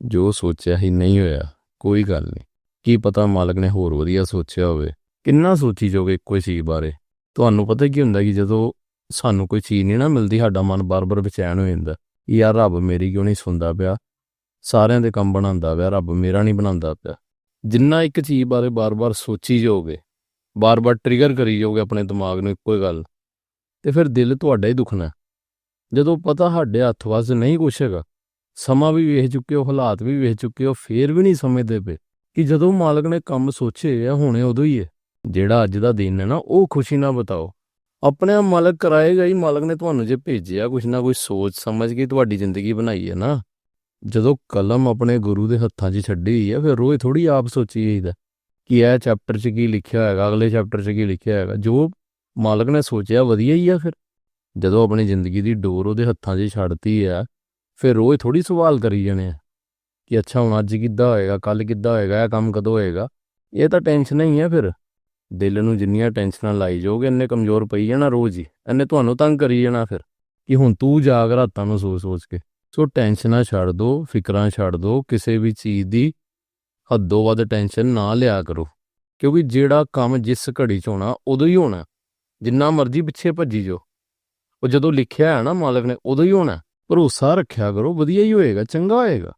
ਜੋ ਸੋਚਿਆ ਹੀ ਨਹੀਂ ਹੋਇਆ, ਕੋਈ ਗੱਲ ਨਹੀਂ। ਕੀ ਪਤਾ ਮਾਲਕ ਨੇ ਹੋਰ ਵਧੀਆ ਸੋਚਿਆ ਹੋਵੇ। ਕਿੰਨਾ ਸੋਚੀ ਜੋਗੇ ਇੱਕੋ ਹੀ ਚੀਜ਼ ਬਾਰੇ? ਤੁਹਾਨੂੰ ਪਤਾ ਕੀ ਹੁੰਦਾ ਕਿ ਜਦੋਂ ਸਾਨੂੰ ਕੋਈ ਚੀਜ਼ ਨਹੀਂ ਨਾ ਮਿਲਦੀ, ਸਾਡਾ ਮਨ ਬਾਰ-ਬਾਰ ਬੇਚੈਨ ਹੋ ਜਾਂਦਾ। ਯਾਰ ਰੱਬ ਮੇਰੀ ਕਿਉਂ ਨਹੀਂ ਸੁਣਦਾ ਪਿਆ? ਸਾਰਿਆਂ ਦੇ ਕੰਮ ਬਣਾਉਂਦਾ ਪਿਆ, ਰੱਬ ਮੇਰਾ ਨਹੀਂ ਬਣਾਉਂਦਾ ਪਿਆ। ਜਿੰਨਾ ਇੱਕ ਚੀਜ਼ ਬਾਰੇ ਬਾਰ-ਬਾਰ ਸੋਚੀ ਜਾਓਗੇ, ਬਾਰ-ਬਾਰ ਟ੍ਰਿਗਰ ਕਰੀ ਜਾਓਗੇ ਆਪਣੇ ਦਿਮਾਗ ਨੂੰ ਇੱਕੋ ਹੀ ਗੱਲ, ਤੇ ਫਿਰ ਦਿਲ ਤੁਹਾਡਾ ਹੀ ਦੁਖਣਾ। ਜਦੋਂ ਪਤਾ ਸਾਡੇ ਹੱਥ ਵੱਸ ਨਹੀਂ ਕੁਛ ਹੈਗਾ ਸਮਾਂ ਵੀ ਵੇਖ ਚੁੱਕੇ ਹੋ, ਹਾਲਾਤ ਵੀ ਵੇਖ ਚੁੱਕੇ ਹੋ, ਫੇਰ ਵੀ ਨਹੀਂ ਸਮਝਦੇ ਪਏ ਕਿ ਜਦੋਂ ਮਾਲਕ ਨੇ ਕੰਮ ਸੋਚੇ ਆ, ਹੁਣੇ ਉਦੋਂ ਹੀ ਹੈ ਜਿਹੜਾ ਅੱਜ ਦਾ ਦਿਨ ਹੈ ਨਾ, ਉਹ ਖੁਸ਼ੀ ਨਾਲ ਬਤਾਓ। ਆਪਣੇ ਆਪ ਮਾਲਕ ਕਰਾਏਗਾ ਹੀ ਮਾਲਕ ਨੇ ਤੁਹਾਨੂੰ ਜੇ ਭੇਜਿਆ, ਕੁਛ ਨਾ ਕੁਛ ਸੋਚ ਸਮਝ ਕੇ ਤੁਹਾਡੀ ਜ਼ਿੰਦਗੀ ਬਣਾਈ ਹੈ ਨਾ। ਜਦੋਂ ਕਲਮ ਆਪਣੇ ਗੁਰੂ ਦੇ ਹੱਥਾਂ 'ਚ ਛੱਡੀ ਹੋਈ ਹੈ ਫਿਰ ਰੋਜ਼ ਥੋੜੀ ਆਪ ਸੋਚੀ ਜਾਈਦਾ ਕਿ ਇਹ ਚੈਪਟਰ 'ਚ ਕੀ ਲਿਖਿਆ ਹੋਏਗਾ, ਅਗਲੇ ਚੈਪਟਰ 'ਚ ਕੀ ਲਿਖਿਆ ਹੋਏਗਾ। ਜੋ ਮਾਲਕ ਨੇ ਸੋਚਿਆ, ਵਧੀਆ ਹੀ ਆ ਫਿਰ। ਜਦੋਂ ਆਪਣੀ ਜ਼ਿੰਦਗੀ ਦੀ ਡੋਰ ਉਹਦੇ ਹੱਥਾਂ 'ਚ ਛੱਡਤੀ ਆ ਫਿਰ ਰੋਜ਼ ਥੋੜੀ ਸਵਾਲ ਕਰੀ ਜਾਣੇ ਆ ਕਿ ਅੱਛਾ, ਹੁਣ ਅੱਜ ਕਿੱਦਾਂ ਹੋਏਗਾ ਕੱਲ ਕਿੱਦਾਂ ਹੋਏਗਾ, ਇਹ ਕੰਮ ਕਦੋਂ ਹੋਏਗਾ? ਇਹ ਤਾਂ ਟੈਨਸ਼ਨ ਹੀ ਹੈ ਫਿਰ। ਦਿਲ ਨੂੰ ਜਿੰਨੀਆਂ ਟੈਨਸ਼ਨਾਂ ਲਾਈ ਜਾਓਗੇ, ਇੰਨੇ ਕਮਜ਼ੋਰ ਪਈ ਜਾਣਾ ਰੋਜ਼ ਹੀ। ਇੰਨੇ ਤੁਹਾਨੂੰ ਤੰਗ ਕਰੀ ਜਾਣਾ ਫਿਰ ਕਿ ਹੁਣ ਤੂੰ ਜਾਗ ਰਾਤਾਂ ਨੂੰ ਸੋਚ ਸੋਚ ਕੇ। ਸੋ ਟੈਨਸ਼ਨਾਂ ਛੱਡ ਦੋ, ਫਿਕਰਾਂ ਛੱਡ ਦੋ, ਕਿਸੇ ਵੀ ਚੀਜ਼ ਦੀ ਹੱਦੋਂ ਵੱਧ ਟੈਨਸ਼ਨ ਨਾ ਲਿਆ ਕਰੋ। ਕਿਉਂਕਿ ਜਿਹੜਾ ਕੰਮ ਜਿਸ ਘੜੀ 'ਚ ਹੋਣਾ, ਉਦੋਂ ਹੀ ਹੋਣਾ। ਜਿੰਨਾ ਮਰਜ਼ੀ ਪਿੱਛੇ ਭੱਜੀ ਜੋ ਉਹ ਜਦੋਂ ਲਿਖਿਆ ਹੈ ਨਾ ਮਾਲਕ ਨੇ, ਉਦੋਂ ਹੀ ਹੋਣਾ। ਭਰੋਸਾ ਰੱਖਿਆ ਕਰੋ ਵਧੀਆ ਹੀ ਹੋਏਗਾ ਚੰਗਾ ਹੋਏਗਾ।